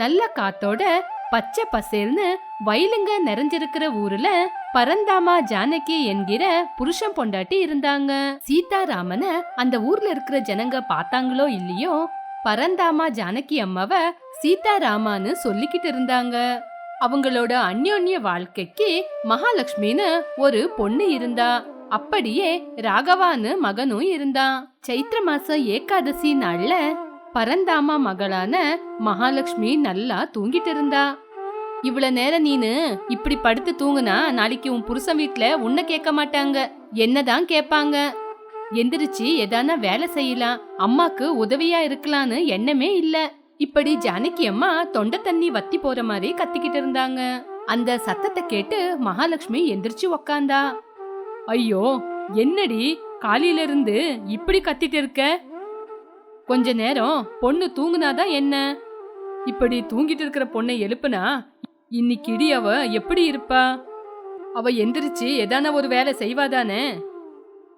நல்ல காத்தோட பச்சை பசேல்னு வயலுங்க நிறைஞ்சிருக்கிற ஊர்ல பரந்தாமா ஜானகி என்கிற புருஷன் பொண்டாட்டி இருந்தாங்க. சீதாராமன அந்த ஊர்ல இருக்கிற ஜனங்க பார்த்தாங்களோ இல்லையோ பரந்தாமா ஜானகி அம்மாவ சீதாராமான்னு சொல்லிக்கிட்டு இருந்தாங்க. அவங்களோட அந்யோன்ய வாழ்க்கைக்கு மகாலட்சுமின்னு ஒரு பொண்ணு இருந்தா. அப்படியே ராகவான்னு மகனும் இருந்தான். சைத்திர மாசம் ஏகாதசி நாள்ல பரந்தாமா மகளான மகாலட்சுமி நல்லா தூங்கிட்டு இருந்தா. இவ்வளவு நேரம் நீனு இப்படி படுத்து தூங்குனா நாளைக்கு உன் புருஷன் வீட்டுல உன்னை கேட்க மாட்டாங்க. என்னதான் கேட்பாங்க? எந்திரிச்சு எதானா வேலை செய்யலாம். அம்மாக்கு உதவியா இருக்கலாம்னு எண்ணமே இல்ல. இப்படி ஜானகி அம்மா தொண்டை தண்ணி வத்தி போற மாதிரி கத்திக்கிட்டு இருந்தாங்க. அந்த சத்தத்தை கேட்டு மகாலட்சுமி எந்திரிச்சு உக்காந்தா. ஐயோ என்னடி? காலையில இருந்து இப்படி கத்திட்டு இருக்க? கொஞ்ச நேரம் பொண்ணு தூங்குனாதான் என்ன? இப்படி தூங்கிட்டு இருக்கிற பொண்ணை எழுப்புனா இன்னைக்கு இடி அவ எப்படி இருப்பா? அவ எந்திரிச்சு எதான ஒரு வேலை செய்வாதானே?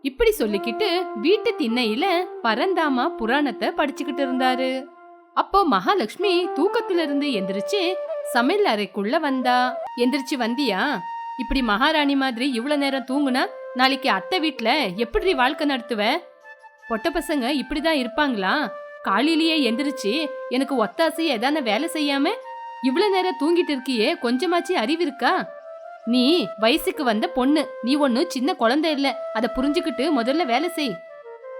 இப்படி சொல்லிக்கிட்டு வீட்டு திண்ணையில பரந்தாமா புராணத்தை படிச்சுக்கிட்டு இருந்தாரு. அப்போ மகாலட்சுமி தூக்கத்துல இருந்து எந்திரிச்சு சமையல் அறைக்குள்ள வந்தா. எந்திரிச்சு வந்தியா? இப்படி மகாராணி மாதிரி இவ்வளவு நேரம் தூங்குனா நாளைக்கு அத்தை வீட்டுல எப்படி வாழ்க்கை நடத்துவ? பொட்ட பசங்க இப்படிதான் இருப்பாங்களா? காலையிலேயே எந்திரிச்சு எனக்கு ஒத்தாசி ஏதான வேலை செய்யாம இவ்வளவு நேரம் தூங்கிட்டு இருக்கியே கொஞ்சமாச்சு அறிவு இருக்கா? நீ வயசுக்கு வந்த பொண்ணு நீ ஒண்ணு சின்ன குழந்தை இல்ல அத புரிஞ்சுக்கிட்டு முதல்ல வேலை செய்.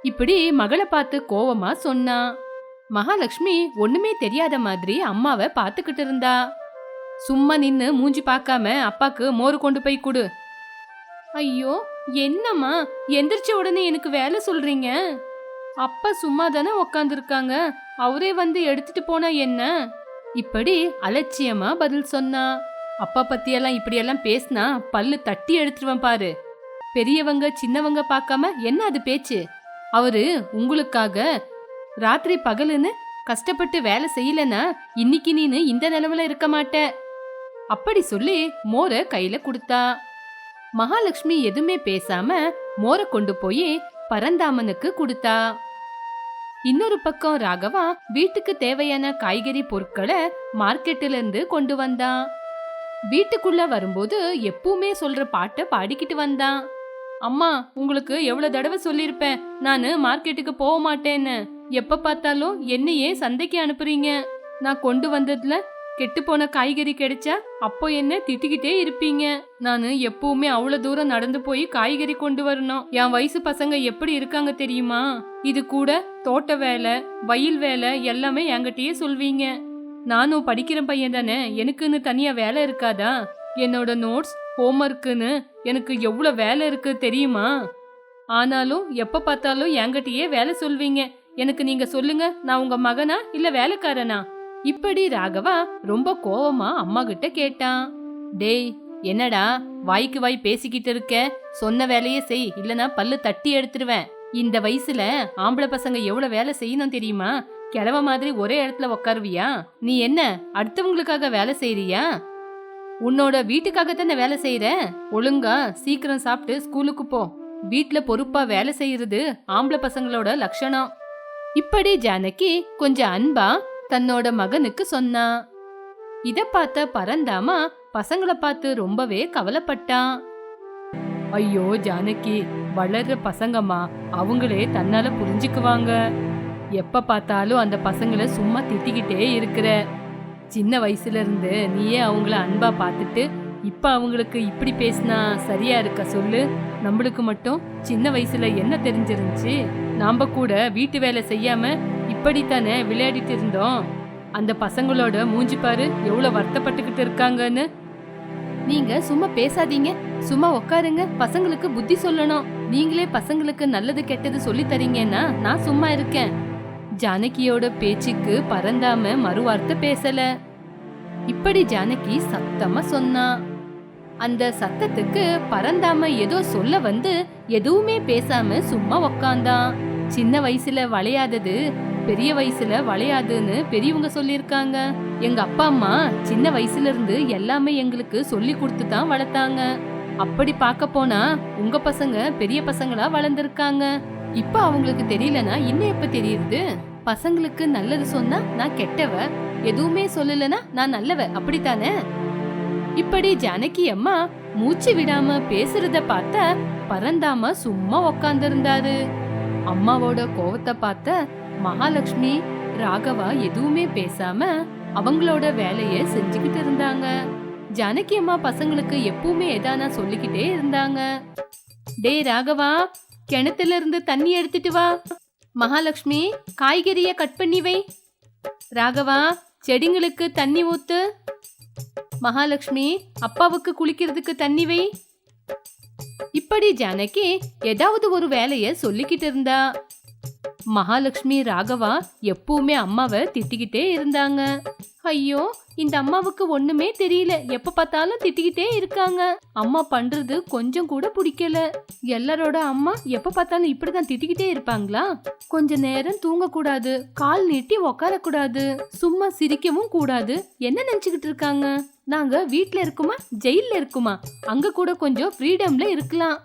இப்படி மகளை பார்த்து கோவமா சொன்னா. மகாலட்சுமி ஒண்ணுமே தெரியாத மாதிரி அம்மாவை பார்த்துக்கிட்டு இருந்தா. சும்மா நின்னு மூஞ்சி பார்க்காம அப்பாக்கு மோர் கொண்டு போய் கொடு. ஐயோ என்னம்மா? எந்திரிச்ச உடனே எனக்கு வேலை சொல்றீங்க? அப்பா சும்மா தானே உக்காந்துருக்காங்க. அவரே வந்து எடுத்துட்டு போனா என்ன? இப்படி அலட்சியமா பதில் சொன்னா. அப்பா பத்தியெல்லாம் இப்படியெல்லாம் பேசினா பல்லு தட்டி எடுத்துருவேன் பாரு. பெரியவங்க சின்னவங்க பார்க்காம என்ன அது பேச்சு? அவரு உங்களுக்காக ராத்திரி பகலுன்னு கஷ்டப்பட்டு வேலை செய்யலனா இன்னைக்கு நீனு இந்த நிலவுல இருக்க மாட்ட. அப்படி சொல்லி மோரை கையில கொடுத்தா. மகாலட்சுமி எதுவுமே பேசாம மோரை கொண்டு போய் பரந்தாமனுக்கு கொடுத்தா. இன்னொரு பக்கம் ராகவா வீட்டுக்கு தேவையான காய்கறி பொருட்களை மார்க்கெட்ல இருந்து கொண்டு வந்தான் வீட்டுக்குள்ள வரும்போது எப்பவுமே சொல்ற பாட்டை பாடிக்கிட்டு வந்தான் அம்மா உங்களுக்கு எவ்வளவு தடவை சொல்லிருப்பேன் நானு மார்க்கெட்டுக்கு போக மாட்டேன்னு. எப்ப பார்த்தாலும் என்னையே சந்தைக்கு அனுப்புறீங்க. நான் கொண்டு வந்ததுல கெட்டு போன காய்கறி கிடைச்சா அப்போ என்ன திட்டிக்கிட்டே இருப்பீங்க? நானு எப்பவுமே அவ்வளவு தூரம் நடந்து போய் காய்கறி கொண்டு வரணும். என் வயசு பசங்க எப்படி இருக்காங்க தெரியுமா? இது கூட தோட்ட வேலை வயல் வேலை எல்லாமே என்கிட்டயே சொல்வீங்க. நானும் படிக்கிற பையன் தானே எனக்குன்னு தனியா வேலை இருக்காதா? என்னோட நோட்ஸ் ஹோம்ஒர்க்குன்னு எனக்கு எவ்வளவு வேலை இருக்கு தெரியுமா? ஆனாலும் எப்ப பார்த்தாலும் என்கிட்டயே வேலை சொல்வீங்க. எனக்கு நீங்க சொல்லுங்க நான் உங்க மகனா இல்ல வேலைக்காரனா? இப்படி ராகவா ரொம்ப கோவமா அம்மா கிட்ட கேட்டான். டேய் என்னடா வாய்க்கு வாய் பேசிக்கிட்டு இருக்க? சொன்ன வேலையே செய் இல்லனா பல்லு தட்டி எடுத்துருவேன். இந்த வயசுல ஆம்பளை பசங்க எவ்வளவு வேலை செய்யணும் தெரியுமா? கிழவ மாதிரி ஒரே இடத்துல உக்காருவியா? நீ என்ன அடுத்தவங்களுக்காக வேலை செய்யறியா உன்னோட வீட்டுக்காக தானே வேலை செய்யற ஒழுங்கா சீக்கிரம் சாப்பிட்டு ஸ்கூலுக்கு போ. வீட்டுல பொறுப்பா வேலை செய்யறது ஆம்பளை பசங்களோட லட்சணம். இப்படி ஜானகி கொஞ்சம் அன்பா தன்னோட மகனுக்கு சொன்னா. இத பார்த்த பரந்தாமா பசங்களை பார்த்து ரொம்பவே கவலைப்பட்டான் ஐயோ ஜானகி வளர்ற பசங்கம்மா அவங்களே தன்னால புரிஞ்சுக்குவாங்க. எப்ப பார்த்தாலும் அந்த பசங்களை சும்மா திட்டிக்கிட்டே இருக்கிற. சின்ன வயசுல இருந்து நீயே அவங்கள அன்பா பார்த்துட்டு இப்ப அவங்களுக்கு இப்படி பேசினா சரியா இருக்க சொல்லு. நம்மளுக்கு மட்டும் சின்ன வயசுல என்ன தெரிஞ்சிருந்துச்சு? நாம கூட வீட்டு வேலை செய்யாம இப்படித்தானே விளையாடிட்டு இருந்தோம்? அந்த பசங்களோட மூஞ்சி பாரு எவ்வளவு வருத்தப்பட்டுக்கிட்டு இருக்காங்கன்னு. நீங்க சும்மா பேசாதீங்க சும்மா உட்காருங்க பசங்களுக்கு புத்தி சொல்லணும். நீங்களே பசங்களுக்கு நல்லது கெட்டது சொல்லி தரீங்கன்னா நான் சும்மா இருக்கேன். ஜானகியோட பேச்சுக்கு பறந்தாம மறுவார்த்தை பேசல. இப்படி ஜானகி சத்தமா சொன்னா. அந்த சத்தத்துக்கு பறந்தாம ஏதோ சொல்ல வந்து எதுவுமே பேசாம சும்மா உக்காந்தான் சின்ன வயசுல வளையாதது பெரிய வயசுல வளையாதுன்னு பெரியவங்க சொல்லியிருக்காங்க. எங்க அப்பா அம்மா சின்ன வயசுல இருந்து எல்லாமே எங்களுக்கு சொல்லி கொடுத்து தான் வளர்த்தாங்க. அப்படி பார்க்க போனா உங்க பசங்க பெரிய பசங்களா வளர்ந்துருக்காங்க. இப்ப அவங்களுக்கு தெரியலனா இன்னும் எப்ப தெரியுது? பசங்களுக்கு நல்லது சொன்னா நான் கெட்டவ? எதுவுமே சொல்லலனா நான் நல்லவ? அப்படித்தானே? இப்படி ஜானகி அம்மா மூச்சு விடாம பேசுறத பார்த்த பரந்தாம சும்மா உக்காந்துருந்தாரு. அம்மாவோட கோவத்தை பார்த்த மகாலட்சுமி ராகவா எதுவுமே பேசாம அவங்களோட வேலைய செஞ்சுக்கிட்டு இருந்தாங்க. ஜானகி அம்மா பசங்களுக்கு எப்பவுமே எதானா சொல்லிக்கிட்டே இருந்தாங்க. டேய் ராகவா கிணத்துல இருந்து தண்ணி எடுத்துட்டு வா. மகாலட்சுமி காய்கறிய கட் பண்ணி வை. ராகவா செடிங்களுக்கு தண்ணி ஊத்து. மகாலட்சுமி அப்பாவுக்கு குளிக்கிறதுக்கு தண்ணி வை. இப்படி ஜானகி ஏதாவது ஒரு வேலைய சொல்லிக்கிட்டு இருந்தா. மகாலட்சுமி ராகவா எப்பவுமே அம்மாவை திட்டிக்கிட்டே இருந்தாங்க. ஐயோ இந்த அம்மாவுக்கு ஒண்ணுமே தெரியல. எப்ப பார்த்தாலும் திட்டிக்கிட்டே இருக்காங்க. அம்மா பண்றது கொஞ்சம் கூட பிடிக்கல. எல்லாரோட அம்மா எப்ப பார்த்தாலும் இப்படிதான் திட்டிக்கிட்டே இருப்பாங்களா? கொஞ்ச நேரம் தூங்க கூடாது கால் நீட்டி உக்கார கூடாது சும்மா சிரிக்கவும் கூடாது. என்ன நினைச்சுக்கிட்டு இருக்காங்க? நாங்க வீட்ல இருக்குமா? ஜெயில இருக்குமா? அங்க கூட கொஞ்சம் ஃப்ரீடம்ல இருக்கலாம்.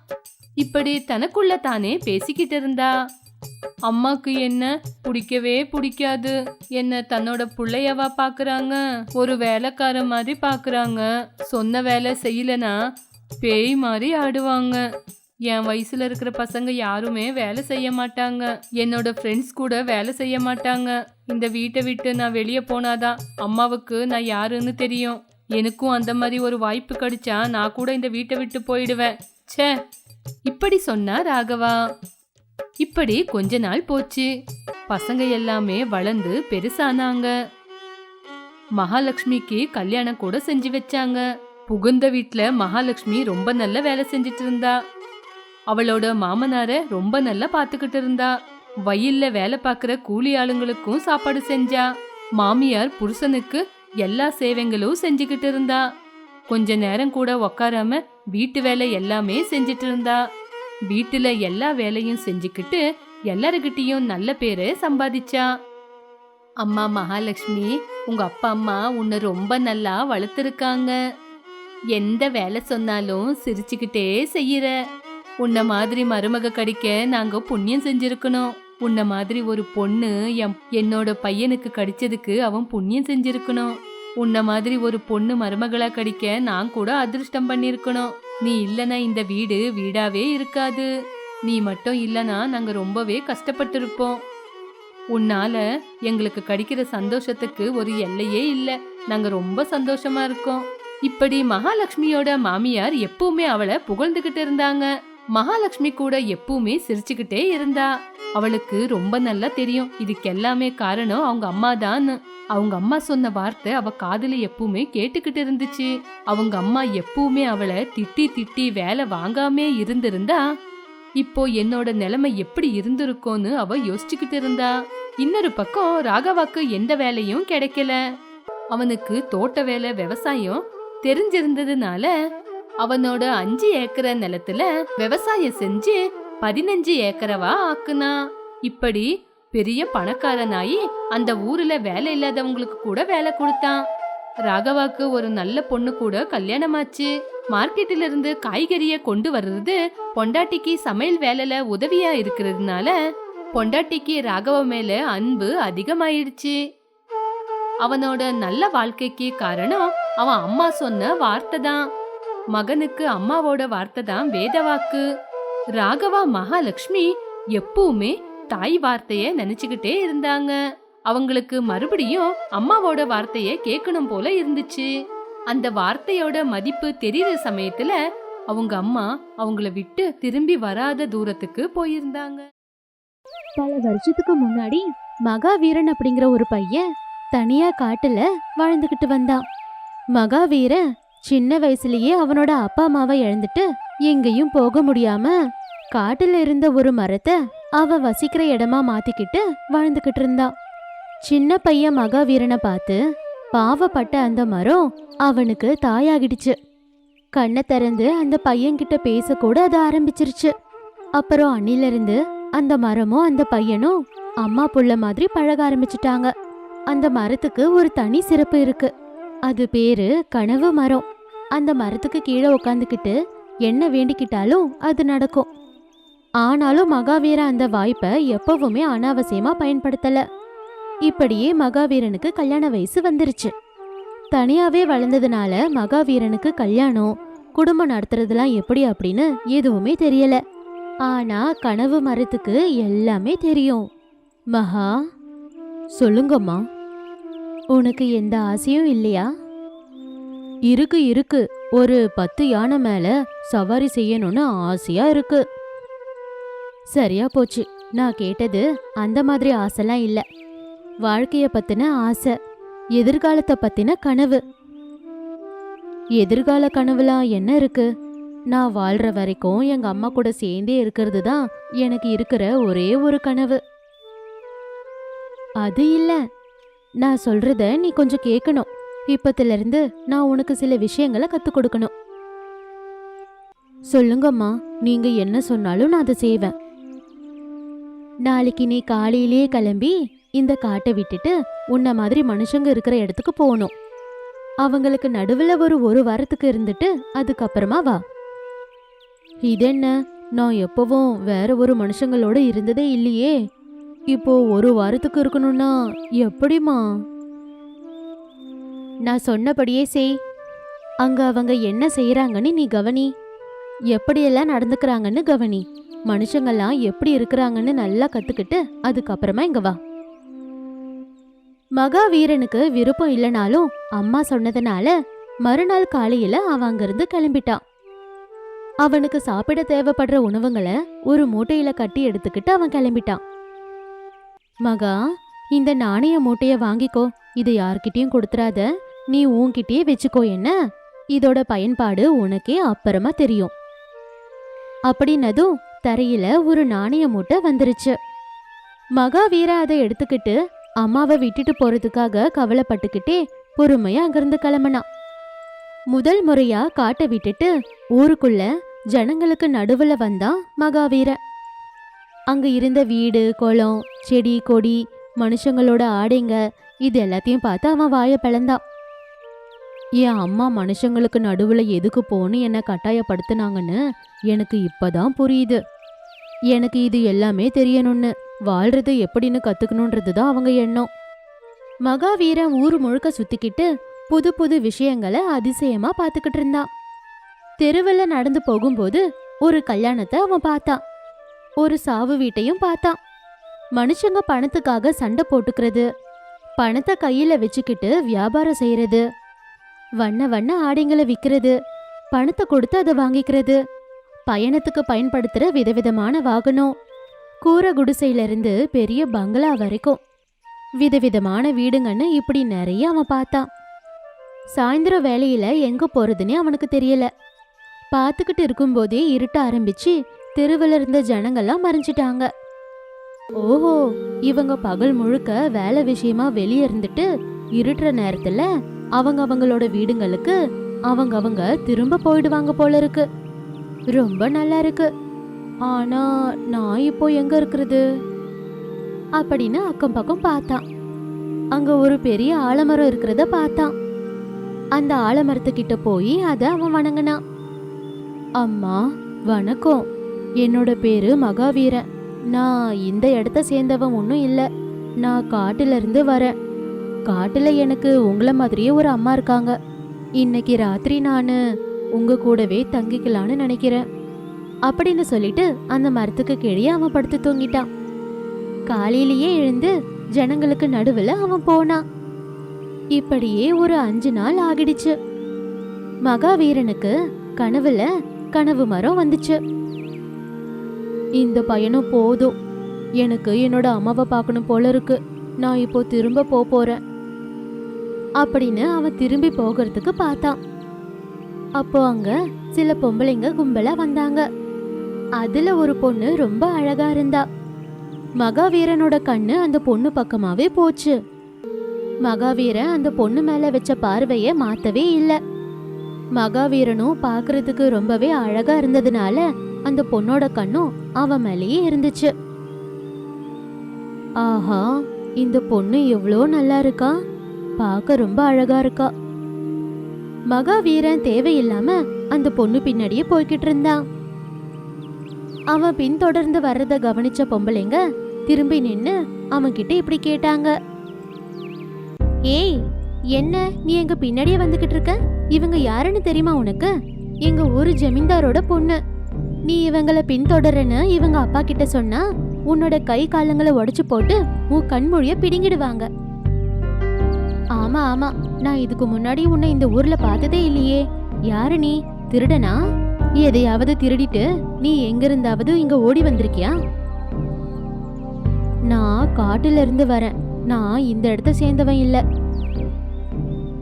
இப்படி தனக்குள்ள தானே பேசிக்கிட்டு இருந்தா. அம்மாக்கு என்ன? பிடிக்கவே பிடிக்காது. என்ன தன்னோட பிள்ளையவா பாக்குறாங்க? ஒரு வேலைக்கார மாதிரி பாக்குறாங்க. சொன்ன வேலை செய்யலனா பேய் மாதிரி ஆடுவாங்க. என் வயசுல இருக்கிற பசங்க யாருமே வேலை செய்ய மாட்டாங்க. என்னோட ஃப்ரெண்ட்ஸ் கூட வேலை செய்ய மாட்டாங்க. இந்த வீட்டை விட்டு நான் வெளியே போனாதான் அம்மாவுக்கு நான் யாருன்னு தெரியும். எனக்கும் அந்த மாதிரி ஒரு வாய்ப்பு கிடைச்சா நான் கூட இந்த வீட்டை விட்டு போயிடுவேன். ச்சே! இப்படி சொன்னா ராகவா? இப்படி கொஞ்ச நாள் போச்சு. பசங்க எல்லாமே வளர்ந்து பெருசானாங்க. மகாலட்சுமிக்கு கல்யாணம் கூட செஞ்சு வச்சாங்க. புகுந்த வீட்ல மகாலட்சுமி ரொம்ப நல்ல வேலை செஞ்சுட்டு இருந்தா. அவளோட மாமனார ரொம்ப நல்லா பாத்துக்கிட்டு இருந்தா. வயல்ல வேலை பார்க்குற கூலி ஆளுங்களுக்கும் சாப்பாடு செஞ்சா. மாமியார் புருஷனுக்கு எல்லா சேவைங்களும் செஞ்சுக்கிட்டு இருந்தா. கொஞ்ச நேரம் கூட உக்காராம வீட்டு வேலை எல்லாமே செஞ்சுட்டு இருந்தா. வீட்டுல எல்லா வேலையும் செஞ்சுக்கிட்டு எல்லாருக்கிட்டையும் நல்ல பேரு சம்பாதிச்சா. அம்மா மகாலட்சுமி உங்க அப்பா அம்மா உன்னை ரொம்ப நல்லா வளர்த்துருக்காங்க. எந்த வேலை சொன்னாலும் சிரிச்சுக்கிட்டே செய்யற. உன்னை மாதிரி மருமக கிடைக்க நாங்க புண்ணியம் செஞ்சிருக்கணும். உன்னை மாதிரி ஒரு பொண்ணு என் என்னோட பையனுக்கு கிடைச்சதுக்கு அவன் புண்ணியம் செஞ்சிருக்கணும். உன்னை மாதிரி ஒரு பொண்ணு மருமகளா கிடைக்க நான் கூட அதிர்ஷ்டம் பண்ணிருக்கணும். நீ இல்லனா இந்த வீடு வீடாவே இருக்காது. நீ மட்டும் இல்லனா நாங்க ரொம்பவே கஷ்டப்பட்டிருப்போம். உன்னால எங்களுக்கு கிடைக்கிற சந்தோஷத்துக்கு ஒரு எல்லையே இல்ல. நாங்க ரொம்ப சந்தோஷமா இருக்கோம். இப்படி மகாலட்சுமியோட மாமியார் எப்பவுமே அவளை புகழ்ந்துகிட்டு இருந்தாங்க. மகாலட்சுமி கூட எப்பவுமே சிரிச்சுக்கிட்டே இருந்தா. அவளுக்கு ரொம்ப நல்லா தெரியும். இதுக்கு எல்லாமே காரணம் அவங்க அம்மா தான் அவங்க அம்மா சொன்ன வார்த்தை அவ காதுல எப்பவுமே கேட்டுக்கிட்டு இருந்துச்சு. அவங்க அம்மா எப்பவுமே அவளை திட்டி திட்டி வேலை வாங்காமே இருந்திருந்தா. இப்போ என்னோட நிலைமை எப்படி இருந்திருக்கோன்னு அவ யோசிச்சுக்கிட்டு இருந்தா. இன்னொரு பக்கம் ராகவாக்கு எந்த வேலையும் கிடைக்கல. அவனுக்கு தோட்ட வேலை விவசாயம் தெரிஞ்சிருந்ததுனால அவனோட அஞ்சு ஏக்கர நிலத்துல விவசாயம் செஞ்சு பதினஞ்சு ஏக்கரவா ஆக்குனா. இப்படி பெரிய பணக்காரனாயி அந்த ஊர்ல வேலை இல்லாதவங்களுக்கு கூட வேலை கொடுத்தான். ராகவாக்கு ஒரு நல்ல பொண்ணு கூட கல்யாணமாச்சு. மார்க்கெட்டில இருந்து காய்கறிய கொண்டு வர்றது பொண்டாட்டிக்கு சமையல் வேலையில உதவியா இருக்கிறதுனால பொண்டாட்டிக்கு ராகவ மேல அன்பு அதிகமாயிடுச்சு. அவனோட நல்ல வாழ்க்கைக்கு காரணம் அவன் அம்மா சொன்ன வார்த்தை தான் மகனுக்கு அம்மாவோட வார்த்தை தான் வேதவாக்கு. ராகவா மகாலட்சுமி எப்பவுமே தாய் வார்த்தைய நினைச்சுக்கிட்டே இருந்தாங்க. அவங்களுக்கு மறுபடியும் அம்மாவோட வார்த்தைய கேட்கணும் போல இருந்துச்சு. அந்த வார்த்தையோட மதிப்பு தெரியுற சமயத்துல அவங்க அம்மா அவங்கள விட்டு திரும்பி வராத தூரத்துக்கு போயிருந்தாங்க. பல வருஷத்துக்கு முன்னாடி மகாவீரன் அப்படிங்கிற ஒரு பையன் தனியா காட்டுல வாழ்ந்துகிட்டு வந்தான். மகாவீரன் சின்ன வயசுலயே அவனோட அப்பா அம்மாவை இழந்துட்டு எங்கேயும் போக முடியாம காட்டுல இருந்த ஒரு மரத்தை அவ வசிக்கிற இடமா மாத்திக்கிட்டு வாழ்ந்துகிட்டு இருந்தா. சின்ன பையன் மகாவீரனை பார்த்து பாவப்பட்ட அந்த மரம் அவனுக்கு தாயாகிடுச்சு. கண்ணை திறந்து அந்த பையன்கிட்ட பேசக்கூட அது ஆரம்பிச்சிருச்சு. அப்புறம் அண்ணிலிருந்து அந்த மரமும் அந்த பையனும் அம்மா புள்ள மாதிரி பழக ஆரம்பிச்சிட்டாங்க. அந்த மரத்துக்கு ஒரு தனி சிறப்பு இருக்கு. அது பேரு கனவு மரம். அந்த மரத்துக்கு கீழே உட்காந்துக்கிட்டு என்ன வேண்டிக்கிட்டாலும் அது நடக்கும். ஆனாலும் மகாவீரா அந்த வாய்ப்பை எப்பவுமே அனாவசியமா பயன்படுத்தல. இப்படியே மகாவீரனுக்கு கல்யாண வயசு வந்துருச்சு. தனியாவே வளர்ந்ததுனால மகாவீரனுக்கு கல்யாணம் குடும்பம் நடத்துறதுலாம் எப்படி அப்படின்னு எதுவுமே தெரியல. ஆனா கனவு மரத்துக்கு எல்லாமே தெரியும். மகா சொல்லுங்கம்மா. உனக்கு எந்த ஆசையும் இல்லையா? இருக்கு இருக்கு. ஒரு பத்து யானை மேல சவாரி செய்யணும்னு ஆசையா இருக்கு. சரியா போச்சு. நான் கேட்டது அந்த மாதிரி ஆசைலாம் இல்ல. வாழ்க்கைய பத்தின ஆசை. எதிர்காலத்தை பத்தின கனவு. எதிர்கால கனவுலாம் என்ன இருக்கு? நான் வாழ்ற வரைக்கும் எங்க அம்மா கூட சேர்ந்தே இருக்கிறது தான் எனக்கு இருக்கிற ஒரே ஒரு கனவு. அது இல்ல. நான் சொல்றத நீ கொஞ்சம் கேட்கணும் இப்பத்திலிருந்து நான் உனக்கு சில விஷயங்களை கற்றுக் கொடுக்கணும். சொல்லுங்கம்மா நீங்க என்ன சொன்னாலும் நான் அதை செய்வேன். நாளைக்கு நீ காலையிலேயே கிளம்பி இந்த காட்டை விட்டுட்டு உன்ன மாதிரி மனுஷங்க இருக்கிற இடத்துக்கு போகணும். அவங்களுக்கு நடுவில் ஒரு ஒரு வாரத்துக்கு இருந்துட்டு அதுக்கப்புறமா வா. இதென்ன? நான் எப்பவும் வேற ஒரு மனுஷங்களோட இருந்ததே இல்லையே. இப்போ ஒரு வாரத்துக்கு இருக்கணும்னா எப்படிமா நான் சொன்னபடியே செய். அங்க அவங்க என்ன செய்யறாங்கன்னு நீ கவனி. எப்படியெல்லாம் நடந்துக்கிறாங்கன்னு கவனி. மனுஷங்கெல்லாம் எப்படி இருக்கிறாங்கன்னு நல்லா கத்துக்கிட்டு அதுக்கப்புறமா இங்க வா. மகாவீரனுக்கு விருப்பம் இல்லைனாலும் அம்மா சொன்னதுனால மறுநாள் காலையில அவன் அங்கிருந்து கிளம்பிட்டான். அவனுக்கு சாப்பிட தேவைப்படுற உணவுங்களை ஒரு மூட்டையில கட்டி எடுத்துக்கிட்டு அவன் கிளம்பிட்டான். மகா இந்த நாணய மூட்டைய வாங்கிக்கோ. இதை யார்கிட்டயும் கொடுத்துறாத. நீ உன்கிட்டயே வச்சுக்கோ என்ன? இதோட பயன்பாடு உனக்கே அப்புறமா தெரியும். அப்படின்னதும் தரையில ஒரு நாணய மூட்டை வந்துருச்சு. மகாவீர அதை எடுத்துக்கிட்டு அம்மாவை விட்டுட்டு போறதுக்காக கவலைப்பட்டுக்கிட்டே பொறுமையா அங்கிருந்து கிளம்புனான் முதல் முறையா காட்டை விட்டுட்டு ஊருக்குள்ள ஜனங்களுக்கு நடுவுல வந்தான் மகாவீர அங்க இருந்த வீடு குளம் செடி கொடி மனுஷங்களோட ஆடைங்க இது எல்லாத்தையும் பார்த்து அவன் வாய பிளந்தான். என் அம்மா மனுஷங்களுக்கு நடுவில் எதுக்கு போன்னு என்னை கட்டாயப்படுத்துனாங்கன்னு எனக்கு இப்பதான் புரியுது. எனக்கு இது எல்லாமே தெரியணும்னு வாழ்றது எப்படின்னு கத்துக்கணுன்றது தான் அவங்க எண்ணம். மகாவீரன் ஊர் முழுக்க சுத்திக்கிட்டு புது புது விஷயங்களை அதிசயமா பார்த்துக்கிட்டு இருந்தான். தெருவில் நடந்து போகும்போது ஒரு கல்யாணத்தை அவன் பார்த்தான். ஒரு சாவு வீட்டையும் பார்த்தான். மனுஷங்க பணத்துக்காக சண்டை போட்டுக்கிறது பணத்தை கையில வச்சுக்கிட்டு வியாபாரம் செய்யறது வண்ண வண்ண ஆடைங்களை விற்கிறது பணத்தை கொடுத்து அதை வாங்கிக்கிறது. பயணத்துக்கு பயன்படுத்துகிற விதவிதமான வாகனம். கூரை குடிசையிலிருந்து பெரிய பங்களா வரைக்கும். விதவிதமான வீடுங்கன்னு இப்படி நிறைய அவன் பார்த்தான். சாயந்தரம் வேலையில எங்க போறதுன்னே அவனுக்கு தெரியல. பார்த்துக்கிட்டு இருக்கும்போதே இருட்ட ஆரம்பிச்சு தெருவில் இருந்த ஜனங்கள்லாம் மறைஞ்சிட்டாங்க. ஓஹோ இவங்க பகல் முழுக்க வேலை விஷயமா வெளியே இருந்துட்டு இருட்டுற நேரத்துல அவங்க அவங்களோட வீடுங்களுக்கு அவங்க அவங்க திரும்ப போயிடுவாங்க போல இருக்கு. ரொம்ப நல்லா இருக்கு. ஆனா நான் இப்போ எங்க இருக்கிறது? அப்படின்னு அக்கம் பக்கம் பார்த்தான். அங்க ஒரு பெரிய ஆலமரம் இருக்கிறத பார்த்தான். அந்த ஆலமரத்துக்கிட்ட போய் அதை அவன் வணங்கினான். அம்மா வணக்கம். என்னோட பேரு மகாவீரன். நான் இந்த இடத்த சேர்ந்தவன் ஒன்றும் இல்லை. நான் காட்டிலிருந்து வரேன். காட்டில் எனக்கு உங்களை மாதிரியே ஒரு அம்மா இருக்காங்க. இன்னைக்கு ராத்திரி நான் உங்க கூடவே தங்கிக்கலான்னு நினைக்கிறேன். அப்படின்னு சொல்லிட்டு அந்த மரத்துக்கு கீழே அவன் படுத்து தூங்கிட்டான். காலையிலேயே எழுந்து ஜனங்களுக்கு நடுவில் அவன் போனான். இப்படியே ஒரு அஞ்சு நாள் ஆகிடுச்சு. மகாவீரனுக்கு கனவுல கனவு மரம் வந்துச்சு. இந்த பயணம் போதும். எனக்கு என்னோட அம்மாவை பார்க்கணும் போல இருக்கு. நான் இப்போ திரும்ப போக போறேன். அப்படின்னு அவன் திரும்பி போகிறதுக்கு பார்த்தான். அப்போ அங்க சில பொம்பளைங்க கும்பலா வந்தாங்க. அதுல ஒரு பொண்ணு ரொம்ப அழகா இருந்தா. மகாவீரனோட கண்ணு அந்த பொண்ணு பக்கமாவே போச்சு. மகாவீரன் அந்த பொண்ணு மேல வச்ச பார்வைய மாத்தவே இல்ல. மகாவீரனும் பார்க்கறதுக்கு ரொம்பவே அழகா இருந்ததுனால அந்த பொண்ணோட கண்ணும் அவன் மேலேயே இருந்துச்சு. ஆஹா இந்த பொண்ணு எவ்வளோ நல்லா இருக்கா? பார்க்க ரொம்ப அழகா இருக்கா. மகாவீரன் தேவையில்லாம அந்த பொண்ணு பின்னாடியே போய்கிட்டு இருந்தான் அவன் பின்தொடர்ந்து வர்றத கவனிச்ச பொம்பளைங்க திரும்பி நின்னு அவன்கிட்ட இப்படி கேட்டாங்க. ஏய் என்ன நீ எங்க பின்னாடியே வந்துகிட்டு இருக்க? இவங்க யாருன்னு தெரியுமா உனக்கு? எங்க ஒரு ஜமீன்தாரோட பொண்ணு. நீ இவங்களை பின்தொடரன்னு இவங்க அப்பா கிட்ட சொன்னா உன்னோட கை காலங்களை உடைச்சு போட்டு உன் கண்மொழிய பிடுங்கிடுவாங்க. ஆமா ஆமா. நான் இதுக்கு முன்னாடி உன்னை இந்த ஊர்ல பார்த்ததே இல்லையே. யாரு நீ? திருடனா? எதையாவது திருடிட்டு நீ எங்க இருந்தாவது இங்க ஓடி வந்திருக்கியா? நான் காட்டுல இருந்து வரேன். நான் இந்த இடத்த சேர்ந்தவன் இல்ல.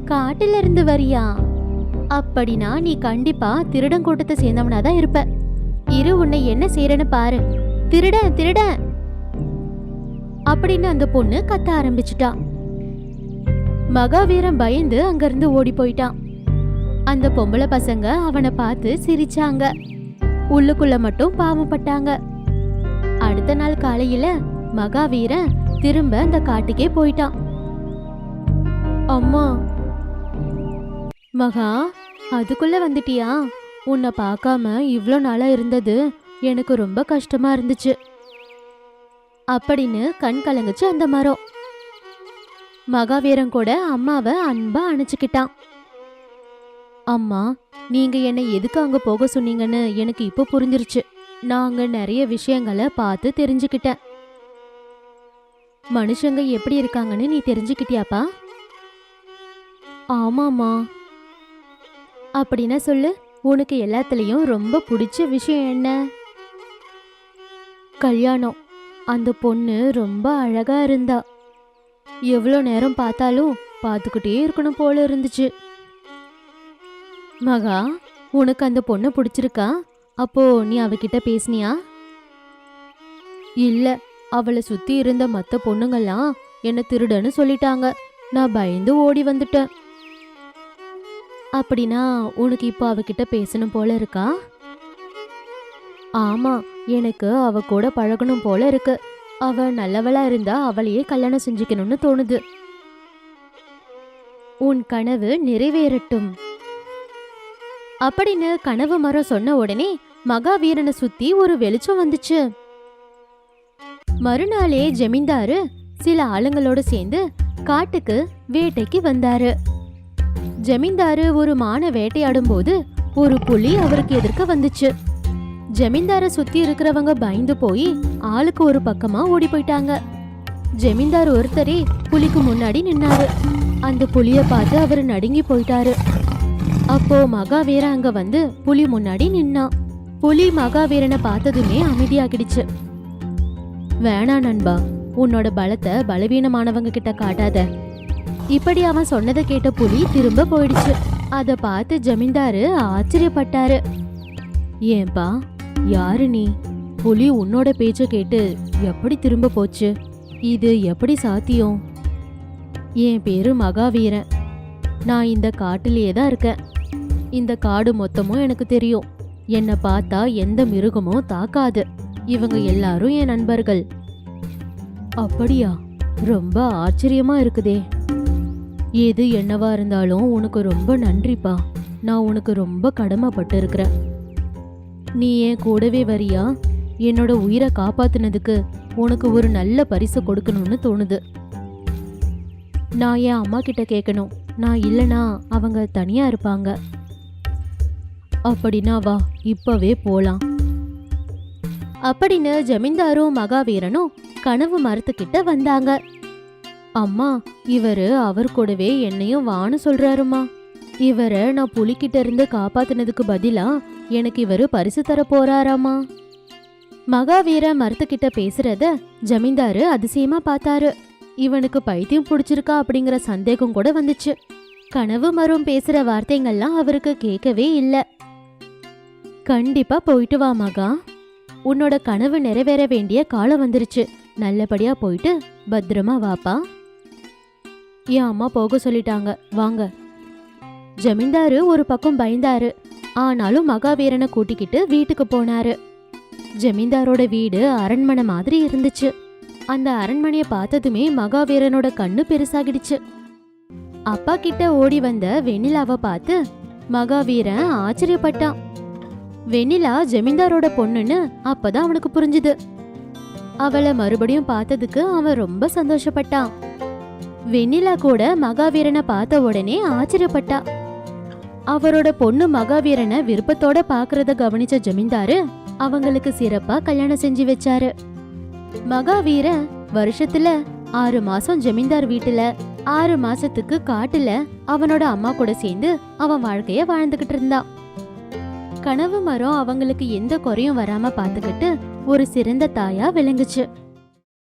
காட்டுல இருந்து வரியா? அப்படின்னா நீ கண்டிப்பா திருடன் கூட்டத்தை சேர்ந்தவனா தான் இருப்ப. இரு உன்னை என்ன செய்யறன்னு பாரு. திருடன் திருடன்! அப்படின்னு அந்த பொண்ணு கத்த ஆரம்பிச்சிட்டா. மகாவீரன் பயந்து அங்கிருந்து ஓடி போயிட்டான். அந்த பொம்பளை பசங்க அவனை பார்த்து சிரிச்சாங்க. உள்ளுக்குள்ள மட்டும் பாவப்பட்டாங்க அடுத்த நாள் காலையில மகாவீரன் திரும்ப அந்த காட்டுக்கே போயிட்டான். அம்மா மகா அதுக்குள்ள வந்துட்டியா? உன்னை பார்க்காம இவ்வளோ நாளா இருந்தது எனக்கு ரொம்ப கஷ்டமா இருந்துச்சு. அப்படின்னு கண் கலங்குச்சு அந்த மரம். மகாவீரன் கூட அம்மாவை அன்பா அணைச்சுக்கிட்டான் அம்மா நீங்க என்னை எதுக்கு அங்க போக சொன்னீங்கன்னு எனக்கு இப்போ புரிஞ்சிருச்சு. நாங்க நிறைய விஷயங்களை பார்த்து தெரிஞ்சுக்கிட்டேன். மனுஷங்க எப்படி இருக்காங்கன்னு நீ தெரிஞ்சுக்கிட்டியாப்பா? ஆமாம்மா. அப்படின்னா சொல்லு உனக்கு எல்லாத்துலேயும் ரொம்ப பிடிச்ச விஷயம் என்ன? கல்யாணம். அந்த பொண்ணு ரொம்ப அழகா இருந்தா. எவ்வளோ நேரம் பார்த்தாலும் பார்த்துக்கிட்டே இருக்கணும் போல இருந்துச்சு. மகா உனக்கு அந்த பொண்ணை பிடிச்சிருக்கா? அப்போ நீ அவகிட்ட பேசினியா? இல்ல அவளை சுத்தி இருந்த மத்த பொண்ணுங்கெல்லாம் என்ன திருடன்னு சொல்லிட்டாங்க. நான் பயந்து ஓடி வந்துட்டேன். அப்படின்னா உனக்கு இப்போ அவகிட்ட பேசணும் போல இருக்கா? ஆமா எனக்கு அவ கூட பழகணும் போல இருக்கு. அவ நல்லவளா இருந்தா அவளையே கல்யாணம் செஞ்சுக்கணும்னு தோணுது. உன் கனவு நிறைவேறட்டும். அப்படின்னு கனவு மரம் சொன்ன உடனே மகாவீரனை சுத்தி ஒரு வெளிச்சம் வந்துச்சு. மறுநாளே ஜமீன்தாரு சில ஆளுங்களோட சேர்ந்து காட்டுக்கு வேட்டைக்கு வந்தாரு. ஜமீன்தாரு ஒரு மான வேட்டையாடும் போது ஒரு புலி அவருக்கு எதிர்க்க வந்துச்சு. ஜமீன்தாரை சுத்தி இருக்கிறவங்க பயந்து போய் ஆளுக்கு ஒரு பக்கமா ஓடி போயிட்டாங்க. ஜமீன்தார் ஒருத்தரே புலிக்கு முன்னாடி நின்னாரு. அந்த புலிய பார்த்து அவர் நடுங்கி போயிட்டாரு. அப்போ மகாவீர அங்க வந்து புலி முன்னாடி நின்னான் புலி மகாவீரனை பார்த்ததுமே அமைதியாகிடுச்சு. வேணா நண்பா உன்னோட பலத்தை பலவீனமானவங்க கிட்ட காட்டாத. இப்படி அவன் சொன்னதை கேட்ட புலி திரும்ப போயிடுச்சு. அதை பார்த்து ஜமீன்தாரு ஆச்சரியப்பட்டாரு. ஏன்பா யாரு நீ? புலி உன்னோட பேச்ச கேட்டு எப்படி திரும்ப போச்சு? இது எப்படி சாத்தியம்? என் பேரு மகாவீரன். நான் இந்த காட்டிலேயே தான் இருக்கேன். இந்த காடு மொத்தமும் எனக்கு தெரியும். என்னை பார்த்தா எந்த மிருகமும் தாக்காது. இவங்க எல்லாரும் என் நண்பர்கள். அப்படியா? ரொம்ப ஆச்சரியமா இருக்குதே. எது என்னவா இருந்தாலும் உனக்கு ரொம்ப நன்றிப்பா. நான் உனக்கு ரொம்ப கடமைப்பட்டு இருக்கிறேன் நீ என் கூடவே வரியா? என்னோட உயிரை காப்பாத்தினதுக்கு உனக்கு ஒரு நல்ல பரிசு கொடுக்கணும்னு தோணுது. நான் என் அம்மா கிட்ட கேட்கணும். நான் இல்லைனா அவங்க தனியா இருப்பாங்க. அப்படின்னா வா இப்பவே போலாம். அப்படின்னு ஜமீன்தாரும் மகாவீரனும் கனவு மரத்துக்கிட்ட வந்தாங்க. அம்மா இவரு அவர் கூடவே என்னையும் வான்னு சொல்றாருமா இவரை நான் புலிக்கிட்ட இருந்து காப்பாத்தினதுக்கு பதிலா எனக்கு இவரு பரிசு தர போறாராமா? மகாவீர மரத்துக்கிட்ட பேசுறத ஜமீன்தாரு அதிசயமா பார்த்தாரு. இவனுக்கு பைத்தியம் பிடிச்சிருக்கா அப்படிங்கிற சந்தேகம் கூட வந்துச்சு. கனவு மரம் பேசுற வார்த்தைங்கள்லாம் அவருக்கு கேட்கவே இல்லை. கண்டிப்பா போயிட்டு வா மகா. உன்னோட கனவு நிறைவேற வேண்டிய காலம் வந்துருச்சு. நல்லபடியா போயிட்டு பத்திரமா வாப்பா. என் அம்மா போக சொல்லிட்டாங்க. வாங்க. ஜமீன்தாரு ஒரு பக்கம் பயந்தாரு. ஆனாலும் மகாவீரனை கூட்டிக்கிட்டு வீட்டுக்கு போனாரு. ஜமீன்தாரோட வீடு அரண்மனை மாதிரி இருந்துச்சு. அந்த அரண்மனைய பார்த்ததுமே மகாவீரனோட கண்ணு பெருசாகிடுச்சு. அப்பா கிட்ட ஓடி வந்த வெண்ணிலாவை பார்த்து மகாவீரன் ஆச்சரியப்பட்டான். வெண்ணிலா ஜமீன்தாரோட பொண்ணுன்னு அப்பதான் அவனுக்கு புரிஞ்சுது. அவளை மறுபடியும் பார்த்ததுக்கு அவன் ரொம்ப சந்தோஷப்பட்டான். வெண்ணிலா கூட மகாவீரனை பார்த்த உடனே ஆச்சரியப்பட்டா. அவரோட பொண்ணு மகாவீரனை விருப்பத்தோட பாக்குறத கவனிச்ச ஜமீன்தாரு அவங்களுக்கு சிறப்பா கல்யாணம் செஞ்சு வச்சாரு. மகாவீரன் வருஷத்துல ஆறு மாசம் ஜமீன்தார் வீட்டுல ஆறு மாசத்துக்கு காட்டுல அவனோட அம்மா கூட சேர்ந்து அவன் வாழ்க்கைய வாழ்ந்துகிட்டு இருந்தான். கனவு மரம் அவங்களுக்கு எந்த குறையும் வராம பாத்துக்கிட்டு ஒரு சிறந்த தாயா விளங்குச்சு.